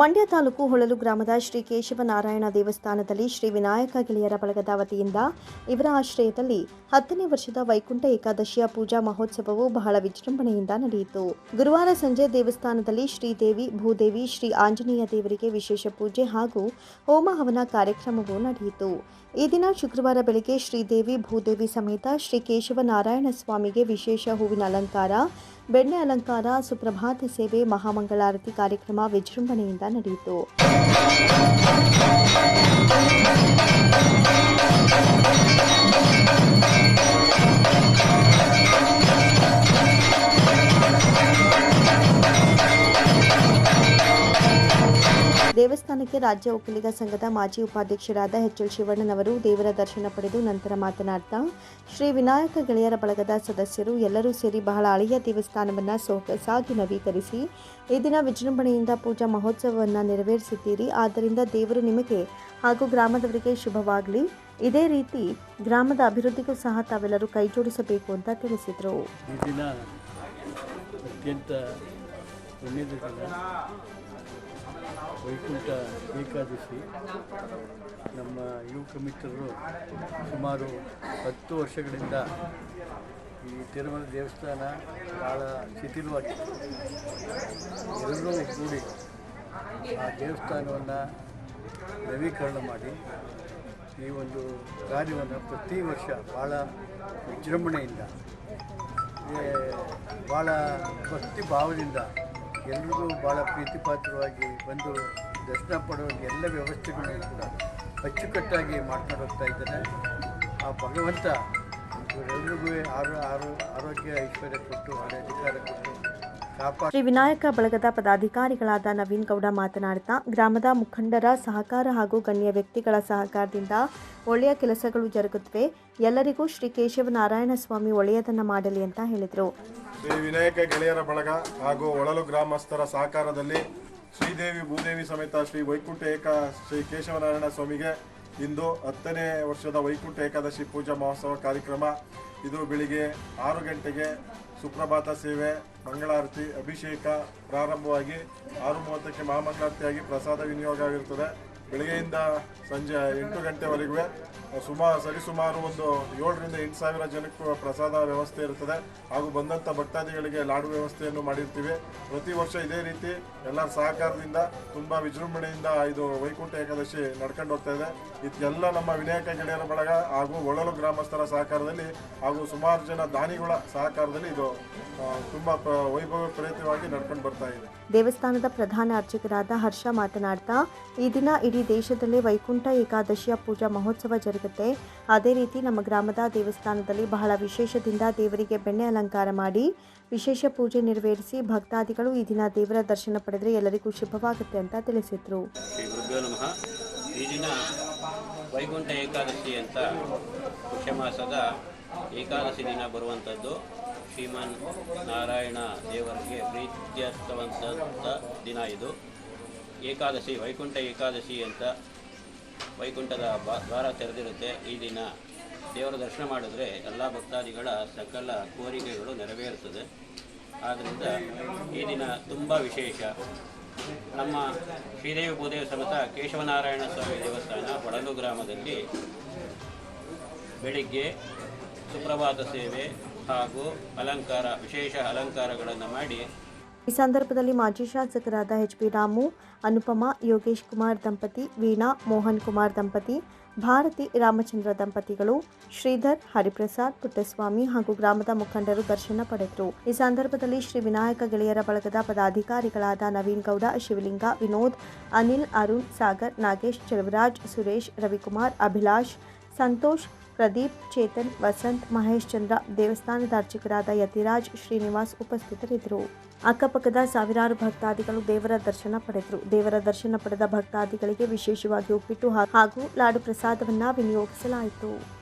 ಮಂಡ್ಯ ತಾಲೂಕು ಹೊಳಲು ಗ್ರಾಮದ ಶ್ರೀ ಕೇಶವನಾರಾಯಣ ದೇವಸ್ಥಾನದಲ್ಲಿ ಶ್ರೀ ವಿನಾಯಕ ಗೆಳೆಯರ ಬಳಗದ ವತಿಯಿಂದ ಇವರ ಆಶ್ರಯದಲ್ಲಿ ಹತ್ತನೇ ವರ್ಷದ ವೈಕುಂಠ ಏಕಾದಶಿಯ ಪೂಜಾ ಮಹೋತ್ಸವವು ಬಹಳ ವಿಜೃಂಭಣೆಯಿಂದ ನಡೆಯಿತು. ಗುರುವಾರ ಸಂಜೆ ದೇವಸ್ಥಾನದಲ್ಲಿ ಶ್ರೀದೇವಿ ಭೂದೇವಿ, ಶ್ರೀ ಆಂಜನೇಯ ದೇವರಿಗೆ ವಿಶೇಷ ಪೂಜೆ ಹಾಗೂ ಹೋಮ ಹವನ ಕಾರ್ಯಕ್ರಮವು ನಡೆಯಿತು. ಈ ದಿನ ಶುಕ್ರವಾರ ಬೆಳಗ್ಗೆ ಶ್ರೀದೇವಿ ಭೂದೇವಿ ಸಮೇತ ಶ್ರೀ ಕೇಶವನಾರಾಯಣ ಸ್ವಾಮಿಗೆ ವಿಶೇಷ ಹೂವಿನ ಅಲಂಕಾರ ಬೆಣ್ಣೆ ಅಲಂಕಾರ ಸುಪ್ರಭಾತ ಸೇವೆ ಮಹಾಮಂಗಳಾರತಿ ಕಾರ್ಯಕ್ರಮ ವಿಜೃಂಭಣೆಯಿಂದ ನಡೆಯಿತು. ದೇವಸ್ಥಾನಕ್ಕೆ ರಾಜ್ಯ ಒಕ್ಕಲಿಗ ಸಂಘದ ಮಾಜಿ ಉಪಾಧ್ಯಕ್ಷರಾದ ಎಚ್ ಎಲ್ ಶಿವಣ್ಣನವರು ದೇವರ ದರ್ಶನ ಪಡೆದು ನಂತರ ಮಾತನಾಡ್ತಾ, ಶ್ರೀ ವಿನಾಯಕ ಗೆಳೆಯರ ಬಳಗದ ಸದಸ್ಯರು ಎಲ್ಲರೂ ಸೇರಿ ಬಹಳ ಹಳೆಯ ದೇವಸ್ಥಾನವನ್ನು ಸೊಗಸಾಗಿ ನವೀಕರಿಸಿ, ಈ ದಿನ ವಿಜೃಂಭಣೆಯಿಂದ ಪೂಜಾ ಮಹೋತ್ಸವವನ್ನು ನೆರವೇರಿಸಿದ್ದೀರಿ. ಆದ್ದರಿಂದ ದೇವರು ನಿಮಗೆ ಹಾಗೂ ಗ್ರಾಮದವರಿಗೆ ಶುಭವಾಗಲಿ. ಇದೇ ರೀತಿ ಗ್ರಾಮದ ಅಭಿವೃದ್ಧಿಗೂ ಸಹ ತಾವೆಲ್ಲರೂ ಕೈಜೋಡಿಸಬೇಕು ಅಂತ ತಿಳಿಸಿದರು. ವೈಕುಂಠ ಏಕಾದಶಿ. ನಮ್ಮ ಯುವಕ ಮಿತ್ರರು ಸುಮಾರು ಹತ್ತು ವರ್ಷಗಳಿಂದ ಈ ತಿರುಮಲ ದೇವಸ್ಥಾನ ಭಾಳ ಶಿಥಿಲವಾಗಿತ್ತು ಎಲ್ಲರೂ ಕೂಡಿ ಆ ದೇವಸ್ಥಾನವನ್ನು ನವೀಕರಣ ಮಾಡಿ, ಈ ಒಂದು ಕಾರ್ಯವನ್ನು ಪ್ರತಿ ವರ್ಷ ಭಾಳ ವಿಜೃಂಭಣೆಯಿಂದ ಭಾಳ ಭಕ್ತಿ ಭಾವದಿಂದ ಎಲ್ರಿಗೂ ಭಾಳ ಪ್ರೀತಿಪಾತ್ರವಾಗಿ ಬಂದು ದರ್ಶನ ಪಡುವ ಎಲ್ಲ ವ್ಯವಸ್ಥೆಗಳನ್ನು ಕೂಡ ಅಚ್ಚುಕಟ್ಟಾಗಿ ಮಾಡ್ಕೊಂಡು ಹೋಗ್ತಾ ಇದ್ದಾನೆ ಆ ಭಗವಂತ ಎಲ್ಲರಿಗೂ ಆರೋ ಆರೋ, ಆರೋಗ್ಯ, ಐಶ್ವರ್ಯ ಕೊಟ್ಟು ಅಧಿಕಾರ ಕೊಟ್ಟು ಶ್ರೀ ವಿನಾಯಕ ಬಳಗದ ಪದಾಧಿಕಾರಿಗಳಾದ ನವೀನ್ ಗೌಡ ಮಾತನಾಡ್ತಾ, ಗ್ರಾಮದ ಮುಖಂಡರ ಸಹಕಾರ ಹಾಗೂ ಗಣ್ಯ ವ್ಯಕ್ತಿಗಳ ಸಹಕಾರದಿಂದ ಒಳ್ಳೆಯ ಕೆಲಸಗಳು ಜರುಗುತ್ತವೆ. ಎಲ್ಲರಿಗೂ ಶ್ರೀ ಕೇಶವ ನಾರಾಯಣ ಸ್ವಾಮಿ ಒಳ್ಳೆಯದನ್ನ ಮಾಡಲಿ ಅಂತ ಹೇಳಿದರು. ಶ್ರೀ ವಿನಾಯಕ ಗೆಳೆಯರ ಬಳಗ ಹಾಗೂ ಒಳಲು ಗ್ರಾಮಸ್ಥರ ಸಹಕಾರದಲ್ಲಿ ಶ್ರೀದೇವಿ ಭೂದೇವಿ ಸಮೇತ ಶ್ರೀ ವೈಕುಂಠ ಏಕ ಶ್ರೀ ಕೇಶವನಾರಾಯಣ ಸ್ವಾಮಿಗೆ ಇಂದು ಹತ್ತನೇ ವರ್ಷದ ವೈಕುಂಠ ಏಕಾದಶಿ ಪೂಜಾ ಮಹೋತ್ಸವ ಕಾರ್ಯಕ್ರಮ. ಇದು ಬೆಳಿಗ್ಗೆ ಆರು ಗಂಟೆಗೆ ಸುಪ್ರಭಾತ ಸೇವೆ, ಮಂಗಳಾರತಿ, ಅಭಿಷೇಕ ಪ್ರಾರಂಭವಾಗಿ ಆರು ಮೂವತ್ತಕ್ಕೆ ಮಹಾಮಂಗಳಾರತಿಯಾಗಿ ಪ್ರಸಾದ ವಿನಿಯೋಗ ಆಗಿರುತ್ತದೆ. ಬೆಳಗ್ಗೆಯಿಂದ ಸಂಜೆ ಎಂಟು ಗಂಟೆವರೆಗೂ ಸುಮಾರು ಸರಿಸುಮಾರು ಒಂದು ಏಳರಿಂದ ಎಂಟು ಸಾವಿರ ಜನಕ್ಕೂ ಪ್ರಸಾದ ವ್ಯವಸ್ಥೆ ಇರುತ್ತದೆ. ಹಾಗೂ ಬಂದಂಥ ಭಕ್ತಾದಿಗಳಿಗೆ ಲಾಡು ವ್ಯವಸ್ಥೆಯನ್ನು ಮಾಡಿರ್ತೀವಿ. ಪ್ರತಿ ವರ್ಷ ಇದೇ ರೀತಿ ಎಲ್ಲರ ಸಹಕಾರದಿಂದ, ತುಂಬ ವಿಜೃಂಭಣೆಯಿಂದ ಇದು ವೈಕುಂಠ ಏಕಾದಶಿ ನಡ್ಕೊಂಡು ಹೋಗ್ತಾ ಇದೆ. ಇದೆಲ್ಲ ನಮ್ಮ ವಿನಾಯಕ ಗೆಳೆಯರ ಬಳಗ ಹಾಗೂ ಒಳಲು ಗ್ರಾಮಸ್ಥರ ಸಹಕಾರದಲ್ಲಿ ಹಾಗೂ ಸುಮಾರು ಜನ ದಾನಿಗಳ ಸಹಕಾರದಲ್ಲಿ ಇದು ತುಂಬ ವೈಭವ ಪ್ರೇತವಾಗಿ ನಡ್ಕೊಂಡು ಬರ್ತಾ ಇದೆ. ದೇವಸ್ಥಾನದ ಪ್ರಧಾನ ಅರ್ಚಕರಾದ ಹರ್ಷ ಮಾತನಾಡ್ತಾ, ಈ ದಿನ ಇಡೀ ದೇಶದಲ್ಲೇ ವೈಕುಂಠ ಏಕಾದಶಿಯ ಪೂಜಾ ಮಹೋತ್ಸವ ಜರುಗುತ್ತೆ. ಅದೇ ರೀತಿ ನಮ್ಮ ಗ್ರಾಮದ ದೇವಸ್ಥಾನದಲ್ಲಿ ಬಹಳ ವಿಶೇಷದಿಂದ ದೇವರಿಗೆ ಬೆಣ್ಣೆ ಅಲಂಕಾರ ಮಾಡಿ, ವಿಶೇಷ ಪೂಜೆ ನೆರವೇರಿಸಿ ಭಕ್ತಾದಿಗಳು ಈ ದಿನ ದೇವರ ದರ್ಶನ ಪಡೆದರೆ ಎಲ್ಲರಿಗೂ ಶುಭವಾಗುತ್ತೆ ಅಂತ ತಿಳಿಸಿದರು. ಈ ದಿನ ವೈಕುಂಠ ಏಕಾದಶಿ ಅಂತ ಮುಖ್ಯಮಾಸದ ಏಕಾದಶಿ ದಿನ ಬರುವಂಥದ್ದು. ಶ್ರೀಮನ್ ನಾರಾಯಣ ದೇವರಿಗೆ ಪ್ರೀತ್ಯರ್ಥವಂತ ದಿನ ಇದು. ಏಕಾದಶಿ, ವೈಕುಂಠ ಏಕಾದಶಿ ಅಂತ ವೈಕುಂಠದ ದ್ವಾರ ತೆರೆದಿರುತ್ತೆ. ಈ ದಿನ ದೇವರ ದರ್ಶನ ಮಾಡಿದ್ರೆ ಎಲ್ಲ ಭಕ್ತಾದಿಗಳ ಸಕಲ ಕೋರಿಕೆಗಳು ನೆರವೇರುತ್ತದೆ. ಆದ್ದರಿಂದ ಈ ದಿನ ತುಂಬ ವಿಶೇಷ. ನಮ್ಮ ಶ್ರೀದೇವಿ ಭೂದೇವ ಸಮೇತ ಕೇಶವನಾರಾಯಣ ಸ್ವಾಮಿ ದೇವಸ್ಥಾನ ಒಡಲು ಗ್ರಾಮದಲ್ಲಿ ಬೆಳಿಗ್ಗೆ ಸುಪ್ರಭಾತ ಸೇವೆ ಹಾಗೂ ಅಲಂಕಾರ, ವಿಶೇಷ ಅಲಂಕಾರಗಳನ್ನು ಮಾಡಿ. ಈ ಸಂದರ್ಭದಲ್ಲಿ ಮಾಜಿ ಶಾಸಕರಾದ ಎಚ್ ಪಿ ರಾಮು, ಅನುಪಮ, ಯೋಗೇಶ್ ಕುಮಾರ್ ದಂಪತಿ, ವೀಣಾ, ಮೋಹನ್ ಕುಮಾರ್ ದಂಪತಿ, ಭಾರತಿ ರಾಮಚಂದ್ರ ದಂಪತಿಗಳು, ಶ್ರೀಧರ್, ಹರಿಪ್ರಸಾದ್, ಪುಟ್ಟಸ್ವಾಮಿ ಹಾಗೂ ಗ್ರಾಮದ ಮುಖಂಡರು ದರ್ಶನ ಪಡೆದರು. ಈ ಸಂದರ್ಭದಲ್ಲಿ ಶ್ರೀ ವಿನಾಯಕ ಗೆಳೆಯರ ಬಳಗದ ಪದಾಧಿಕಾರಿಗಳಾದ ನವೀನ್ ಗೌಡ, ಶಿವಲಿಂಗ, ವಿನೋದ್, ಅನಿಲ್, ಅರುಣ್, ಸಾಗರ್, ನಾಗೇಶ್, ಚೆಲುವರಾಜ್, ಸುರೇಶ್, ರವಿಕುಮಾರ್, ಅಭಿಲಾಷ್ ಸಂತೋಷ್, ಪ್ರದೀಪ್, ಚೇತನ್, ವಸಂತ್, ಮಹೇಶ್ ಚಂದ್ರ, ದೇವಸ್ಥಾನದ ಅರ್ಚಕರಾದ ಯತಿರಾಜ್ ಶ್ರೀನಿವಾಸ್ ಉಪಸ್ಥಿತರಿದ್ದರು. ಅಕ್ಕಪಕ್ಕದ ಸಾವಿರಾರು ಭಕ್ತಾದಿಗಳು ದೇವರ ದರ್ಶನ ಪಡೆದರು. ದೇವರ ದರ್ಶನ ಪಡೆದ ಭಕ್ತಾದಿಗಳಿಗೆ ವಿಶೇಷವಾಗಿ ಉಪ್ಪಿಟ್ಟು ಹಾಗೂ ಲಾಡು ಪ್ರಸಾದವನ್ನು ವಿನಿಯೋಗಿಸಲಾಯಿತು.